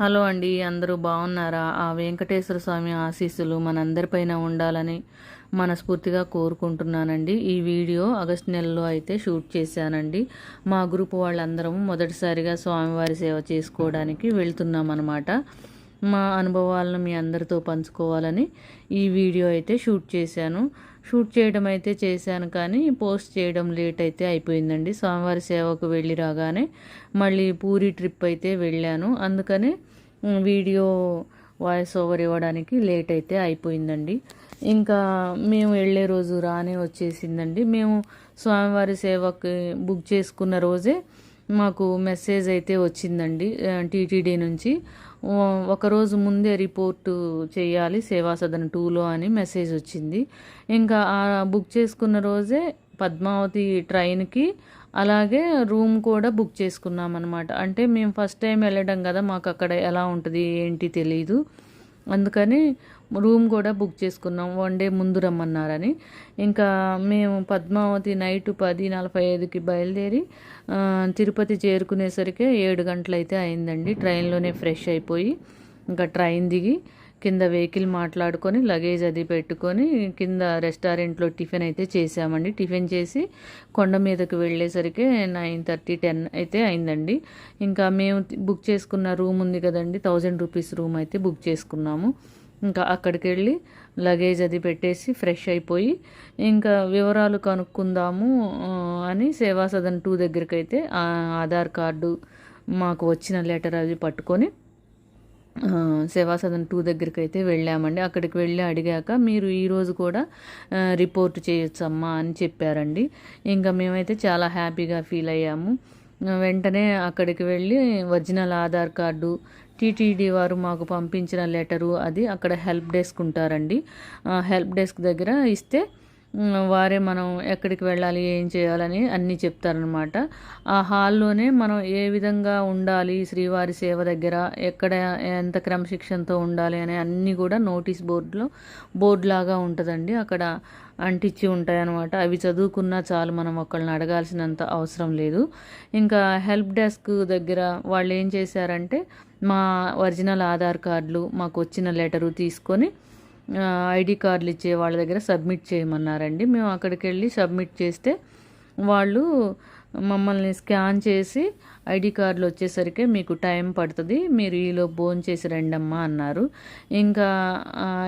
Hello అండి అందరూ బాగున్నారా? ఆ వెంకటేశ్వర స్వామి ఆశీస్సులు మనందరిపైన ఉండాలని మనస్ఫూర్తిగా కోరుకుంటున్నానండి. ఈ వీడియో ఆగస్ట్ నెలలో అయితే షూట్ చేశానండి. మా గ్రూప్ వాళ్ళందరం మొదటిసారిగా స్వామివారి సేవ చేసుకోవడానికి వెళ్తున్నాం అనమాట మా అనుభవాలను మీ అందరితో పంచుకోవాలని ఈ వీడియో అయితే షూట్ చేశాను. షూట్ చేయడం అయితే చేశాను కానీ పోస్ట్ చేయడం లేట్ అయితే అయిపోయిందండి. స్వామివారి సేవకు వెళ్ళి రాగానే మళ్ళీ పూరి ట్రిప్ అయితే వెళ్ళాను. అందుకనే వీడియో వాయిస్ ఓవర్ ఇవ్వడానికి లేట్ అయితే అయిపోయిందండి. ఇంకా మేము వెళ్ళే రోజు రానే వచ్చేసిందండి. మేము స్వామివారి సేవకి బుక్ చేసుకున్న రోజే మాకు మెసేజ్ అయితే వచ్చిందండి టీటీడీ నుంచి. ఒకరోజు ముందే రిపోర్టు చేయాలి సేవా సదన టూలో అని మెసేజ్ వచ్చింది. ఇంకా బుక్ చేసుకున్న రోజే పద్మావతి ట్రైన్కి అలాగే రూమ్ కూడా బుక్ చేసుకున్నాం అనమాట అంటే మేము ఫస్ట్ టైం వెళ్ళడం కదా మాకు అక్కడ ఎలా ఉంటుంది ఏంటి తెలీదు. అందుకని రూమ్ కూడా బుక్ చేసుకున్నాం వన్ డే ముందు రమ్మన్నారని. ఇంకా మేము పద్మావతి నైట్ పది నలభై ఐదుకి బయలుదేరి తిరుపతి చేరుకునేసరికి ఏడు గంటలైతే అయిందండి. ట్రైన్లోనే ఫ్రెష్ అయిపోయి ఇంకా ట్రైన్ దిగి కింద వెహికల్ మాట్లాడుకొని లగేజ్ అది పెట్టుకొని కింద రెస్టారెంట్లో టిఫిన్ అయితే చేసామండి టిఫిన్ చేసి కొండ మీదకి వెళ్ళేసరికి నైన్ థర్టీ టెన్ అయితే అయిందండి. ఇంకా మేము బుక్ చేసుకున్న రూమ్ ఉంది కదండి థౌజండ్ రూపీస్ రూమ్ అయితే బుక్ చేసుకున్నాము. ఇంకా అక్కడికి వెళ్ళి లగేజ్ అది పెట్టేసి ఫ్రెష్ అయిపోయి ఇంకా వివరాలు కనుక్కుందాము అని సేవా సదన్ టూ దగ్గరికి అయితే ఆధార్ కార్డు మాకు వచ్చిన లెటర్ అది పట్టుకొని సేవా సదన్ టూ దగ్గరికి అయితే వెళ్ళామండి. అక్కడికి వెళ్ళి అడిగాక మీరు ఈరోజు కూడా రిపోర్ట్ చేయొచ్చమ్మా అని చెప్పారండి. ఇంకా మేమైతే చాలా హ్యాపీగా ఫీల్ అయ్యాము. వెంటనే అక్కడికి వెళ్ళి ఒరిజినల్ ఆధార్ కార్డు టీటీడీ వారు మాకు పంపించిన లెటరు అది అక్కడ హెల్ప్ డెస్క్ ఉంటారండి. హెల్ప్ డెస్క్ దగ్గర ఇస్తే వారే మనం ఎక్కడికి వెళ్ళాలి ఏం చేయాలని అన్నీ చెప్తారనమాట ఆ హాల్లోనే మనం ఏ విధంగా ఉండాలి శ్రీవారి సేవ దగ్గర ఎక్కడ ఎంత క్రమశిక్షణతో ఉండాలి అనే అన్నీ కూడా నోటీస్ బోర్డులో బోర్డు లాగా ఉంటుందండి. అక్కడ అంటించి ఉంటాయన్నమాట. అవి చదువుకున్నా చాలు మనం ఒకళ్ళని అడగాల్సినంత అవసరం లేదు. ఇంకా హెల్ప్ డెస్క్ దగ్గర వాళ్ళు ఏం చేశారంటే మా ఒరిజినల్ ఆధార్ కార్డులు మాకు వచ్చిన లెటరు తీసుకొని ఐడి కార్డులు ఇచ్చే వాళ్ళ దగ్గర సబ్మిట్ చేయమన్నారండి. మేము అక్కడికి వెళ్ళి సబ్మిట్ చేస్తే వాళ్ళు మమ్మల్ని స్కాన్ చేసి ఐడి కార్డులు వచ్చేసరికి మీకు టైం పడుతుంది మీరు ఈలో బోన్ చేసి రండమ్మా అన్నారు. ఇంకా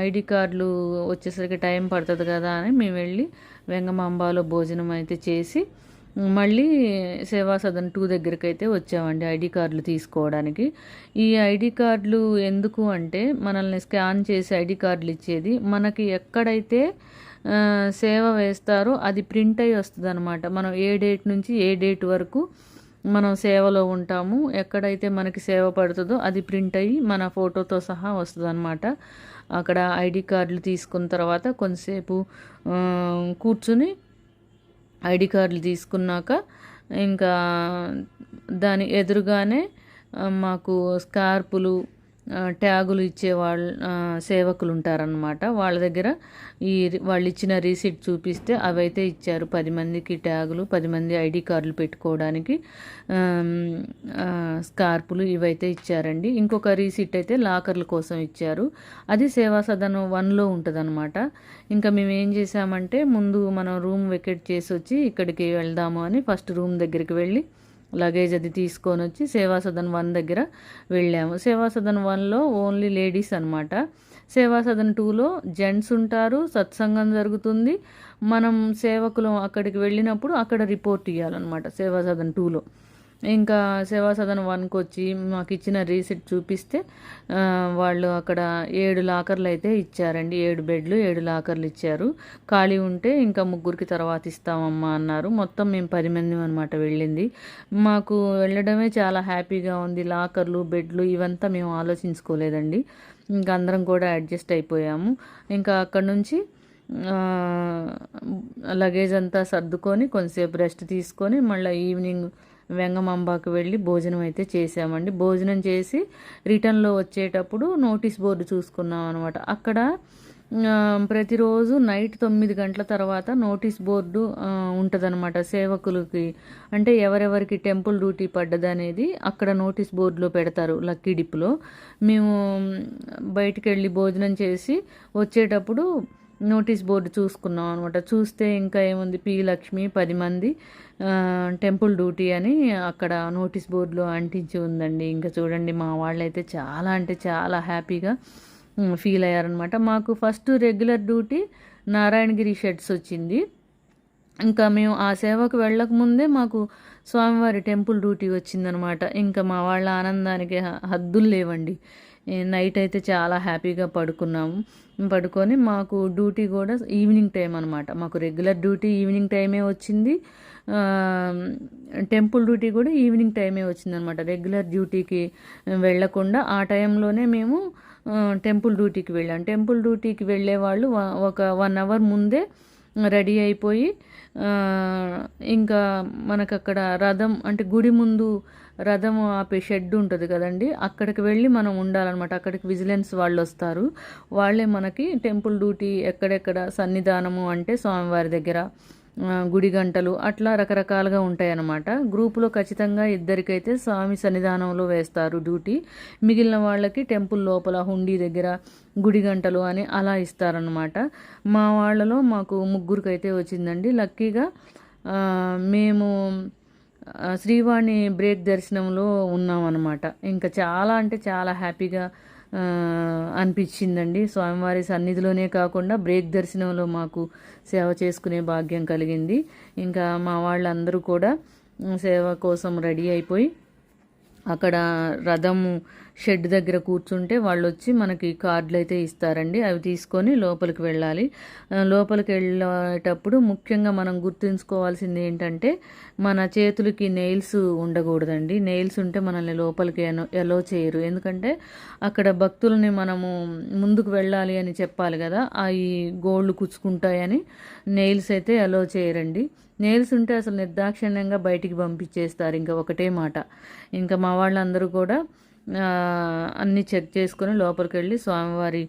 ఐడి కార్డులు వచ్చేసరికి టైం పడుతుంది కదా అని మేము వెళ్ళి వెంగమాంబాలో భోజనం అయితే చేసి మళ్ళీ సేవా సదన్ టూ దగ్గరికి అయితే వచ్చామండి ఐడి కార్డులు తీసుకోవడానికి. ఈ ఐడి కార్డులు ఎందుకు అంటే మనల్ని స్కాన్ చేసి ఐడి కార్డులు ఇచ్చేది మనకి ఎక్కడైతే సేవ వేస్తారో అది ప్రింట్ అయ్యి వస్తుంది అనమాట మనం ఏ డేట్ నుంచి ఏ డేట్ వరకు మనం సేవలో ఉంటాము ఎక్కడైతే మనకి సేవ పడుతుందో అది ప్రింట్ అయ్యి మన ఫోటోతో సహా వస్తుందన్నమాట. అక్కడ ఐడి కార్డులు తీసుకున్న తర్వాత కొంతసేపు కూర్చుని ఐడి కార్డులు తీసుకున్నాక ఇంకా దాని ఎదురుగానే మాకు స్కార్పులు ట్యాగులు ఇచ్చే వాళ్ళ సేవకులు ఉంటారనమాట వాళ్ళ దగ్గర ఈ వాళ్ళు ఇచ్చిన రీసీట్ చూపిస్తే అవైతే ఇచ్చారు. పది మందికి ట్యాగులు పది మంది ఐడి కార్డులు పెట్టుకోవడానికి స్కార్పులు ఇవైతే ఇచ్చారండి. ఇంకొక రీసీట్ అయితే లాకర్ల కోసం ఇచ్చారు. అది సేవా సదనం వన్లో ఉంటుందన్నమాట. ఇంకా మేము ఏం చేసామంటే ముందు మనం రూమ్ వెకెట్ చేసి వచ్చి ఇక్కడికి వెళ్దాము అని ఫస్ట్ రూమ్ దగ్గరికి వెళ్ళి లగేజ్ అది తీసుకొని వచ్చి సేవా సదన్ వన్ దగ్గర వెళ్ళాము. సేవా సదన్ వన్లో ఓన్లీ లేడీస్ అనమాట సేవా సదన్ టూలో జెంట్స్ ఉంటారు సత్సంగం జరుగుతుంది. మనం సేవకులం అక్కడికి వెళ్ళినప్పుడు అక్కడ రిపోర్ట్ ఇవ్వాలన్నమాట సేవా సదన్ టూలో ఇంకా సేవా సదన్ వన్కి వచ్చి మాకు ఇచ్చిన రీసెట్ చూపిస్తే వాళ్ళు అక్కడ ఏడు లాకర్లు అయితే ఇచ్చారండి. ఏడు బెడ్లు ఏడు లాకర్లు ఇచ్చారు ఖాళీ ఉంటే ఇంకా ముగ్గురికి తర్వాత ఇస్తామమ్మా అన్నారు. మొత్తం మేము పది మంది అనమాట వెళ్ళింది. మాకు వెళ్ళడమే చాలా హ్యాపీగా ఉంది. లాకర్లు బెడ్లు ఇవంతా మేము ఆలోచించుకోలేదండి. ఇంకా అందరం కూడా అడ్జస్ట్ అయిపోయాము. ఇంకా అక్కడ నుంచి లగేజ్ అంతా సర్దుకొని కొంతసేపు రెస్ట్ తీసుకొని మళ్ళీ ఈవినింగ్ వెంగమాంబాకు వెళ్ళి భోజనం అయితే చేసామండి భోజనం చేసి రిటర్న్లో వచ్చేటప్పుడు నోటీస్ బోర్డు చూసుకున్నాం అనమాట అక్కడ ప్రతిరోజు నైట్ తొమ్మిది గంటల తర్వాత నోటీస్ బోర్డు ఉంటుందన్నమాట సేవకులకి. అంటే ఎవరెవరికి టెంపుల్ డ్యూటీ పడ్డదనేది అక్కడ నోటీస్ బోర్డులో పెడతారు లక్కీ డిప్లో మేము బయటికి వెళ్ళి భోజనం చేసి వచ్చేటప్పుడు నోటీస్ బోర్డు చూసుకున్నాం అనమాట చూస్తే ఇంకా ఏముంది? పి లక్ష్మి పది మంది టెంపుల్ డ్యూటీ అని అక్కడ నోటీస్ బోర్డులో అంటించి ఉందండి. ఇంకా చూడండి మా వాళ్ళైతే చాలా అంటే చాలా హ్యాపీగా ఫీల్ అయ్యారనమాట మాకు first regular duty Narayanagiri sheds వచ్చింది. ఇంకా మేము ఆ సేవకు వెళ్ళకముందే మాకు స్వామివారి టెంపుల్ డ్యూటీ వచ్చిందనమాట ఇంకా మా వాళ్ళ ఆనందానికి హద్దులు లేవండి. నైట్ అయితే చాలా హ్యాపీగా పడుకున్నాము. పడుకొని మాకు డ్యూటీ కూడా ఈవినింగ్ టైం అనమాట మాకు రెగ్యులర్ డ్యూటీ ఈవినింగ్ టైమే వచ్చింది. టెంపుల్ డ్యూటీ కూడా ఈవినింగ్ టైమే వచ్చిందనమాట రెగ్యులర్ డ్యూటీకి వెళ్ళకుండా ఆ టైంలోనే మేము టెంపుల్ డ్యూటీకి వెళ్ళాం. టెంపుల్ డ్యూటీకి వెళ్ళే వాళ్ళు ఒక వన్ అవర్ ముందే రెడీ అయిపోయి ఇంకా మనకు అక్కడ రథం అంటే గుడి ముందు రథం ఆపే షెడ్ ఉంటుంది కదండి అక్కడికి వెళ్ళి మనం ఉండాలన్నమాట. అక్కడికి విజిలెన్స్ వాళ్ళు వస్తారు వాళ్ళే మనకి టెంపుల్ డ్యూటీ ఎక్కడెక్కడ సన్నిధానము అంటే స్వామివారి దగ్గర గుడి గంటలు అట్లా రకరకాలుగా ఉంటాయి అన్నమాట గ్రూపులో ఖచ్చితంగా ఇద్దరికైతే స్వామి సన్నిధానంలో వేస్తారు డ్యూటీ. మిగిలిన వాళ్ళకి టెంపుల్ లోపల హుండీ దగ్గర గుడి గంటలు అని అలా ఇస్తారనమాట మా వాళ్ళలో మాకు ముగ్గురికైతే వచ్చిందండి. లక్కీగా మేము శ్రీవాణి బ్రేక్ దర్శనంలో ఉన్నామన్నమాట. ఇంకా చాలా అంటే చాలా హ్యాపీగా అనిపించిందండి. స్వామివారి సన్నిధిలోనే కాకుండా బ్రేక్ దర్శనంలో మాకు సేవ చేసుకునే భాగ్యం కలిగింది. ఇంకా మా వాళ్ళందరూ కూడా సేవ కోసం రెడీ అయిపోయి అక్కడ రథము షెడ్ దగ్గర కూర్చుంటే వాళ్ళు వచ్చి మనకి కార్డులు అయితే ఇస్తారండి. అవి తీసుకొని లోపలికి వెళ్ళాలి. లోపలికి వెళ్ళేటప్పుడు ముఖ్యంగా మనం గుర్తుంచుకోవాల్సింది ఏంటంటే మన చేతులకి నెయిల్స్ ఉండకూడదండి. నెయిల్స్ ఉంటే మనల్ని లోపలికి ఎలో చేయరు. ఎందుకంటే అక్కడ భక్తులని మనము ముందుకు వెళ్ళాలి అని చెప్పాలి కదా. ఆ ఈ గోళ్ళు కుచ్చుకుంటాయని నెయిల్స్ అయితే ఎలో చేయరండి. నెయిల్స్ ఉంటే అసలు నిర్దాక్షిణ్యంగా బయటికి పంపించేస్తారు. ఇంకా ఒకటే మాట. ఇంకా మా వాళ్ళందరూ కూడా అన్నీ చెక్ చేసుకొని లోపలికి వెళ్ళి స్వామివారి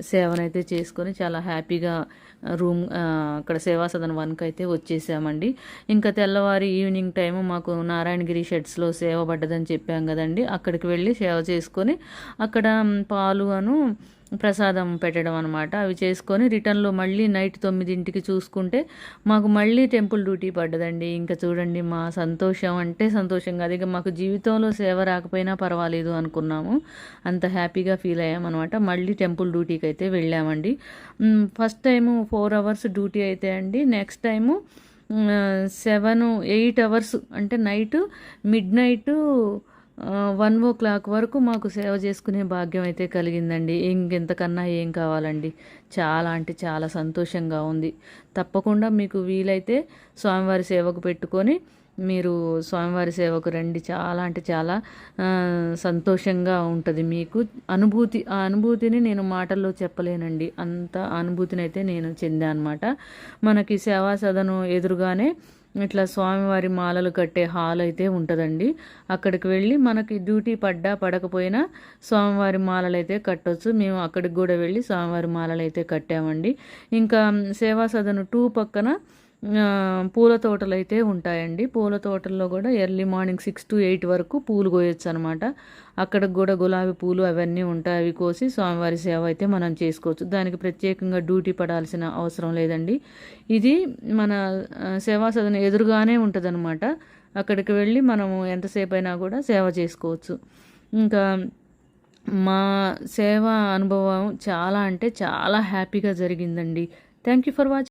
సేవనైతే చేసుకొని చాలా హ్యాపీగా రూమ్ అక్కడ సేవా సదన్ వన్కి అయితే వచ్చేసామండి. ఇంకా తెల్లవారి ఈవినింగ్ టైము మాకు నారాయణగిరి షెడ్స్లో సేవ పడ్డదని చెప్పాం కదండి. అక్కడికి వెళ్ళి సేవ చేసుకొని అక్కడ పాలు అను ప్రసాదం పెట్టడం అనమాట అవి చేసుకొని రిటర్న్లో మళ్ళీ నైట్ తొమ్మిదింటికి చూసుకుంటే మాకు మళ్ళీ టెంపుల్ డ్యూటీ పడ్డదండి. ఇంకా చూడండి మా సంతోషం అంటే సంతోషం కాదు ఇక మాకు జీవితంలో సేవ రాకపోయినా పర్వాలేదు అనుకున్నాము. అంత హ్యాపీగా ఫీల్ అయ్యామన్నమాట మళ్ళీ టెంపుల్ డ్యూటీకి అయితే వెళ్ళామండి. First time four hours duty అయితే అండి. Next time seven eight hours అంటే night mid night one o'clock వరకు మాకు సేవ చేసుకునే భాగ్యం అయితే కలిగిందండి. ఇంకెంతకన్నా ఏం కావాలండి. చాలా అంటే చాలా సంతోషంగా ఉంది. తప్పకుండా మీకు వీలైతే స్వామివారి సేవకు పెట్టుకొని మీరు స్వామివారి సేవకు రండి. చాలా అంటే చాలా సంతోషంగా ఉంటుంది మీకు. అనుభూతి ఆ అనుభూతిని నేను మాటల్లో చెప్పలేనండి. అంత అనుభూతిని అయితే నేను చెందా అనమాట మనకి సేవా సదను ఎదురుగానే ఇట్లా స్వామివారి మాలలు కట్టే హాల్ అయితే ఉంటుందండి. అక్కడికి వెళ్ళి మనకి డ్యూటీ పడ్డా పడకపోయినా స్వామివారి మాలలు అయితే కట్టొచ్చు. మేము అక్కడికి కూడా వెళ్ళి స్వామివారి మాలలు అయితే కట్టామండి. ఇంకా సేవా సదను టూ పక్కన పూల తోటలు అయితే ఉంటాయండి. పూల తోటల్లో కూడా early morning six to eight వరకు పూలు కోయొచ్చు అనమాట అక్కడికి కూడా గులాబీ పూలు అవన్నీ ఉంటాయి. అవి కోసి స్వామివారి సేవ అయితే మనం చేసుకోవచ్చు. దానికి ప్రత్యేకంగా డ్యూటీ పడాల్సిన అవసరం లేదండి. ఇది మన సేవా సదన ఎదురుగానే ఉంటుందన్నమాట అక్కడికి వెళ్ళి మనము ఎంతసేపు అయినా కూడా సేవ చేసుకోవచ్చు. ఇంకా మా సేవ అనుభవం చాలా అంటే చాలా హ్యాపీగా జరిగిందండి. Thank you for watching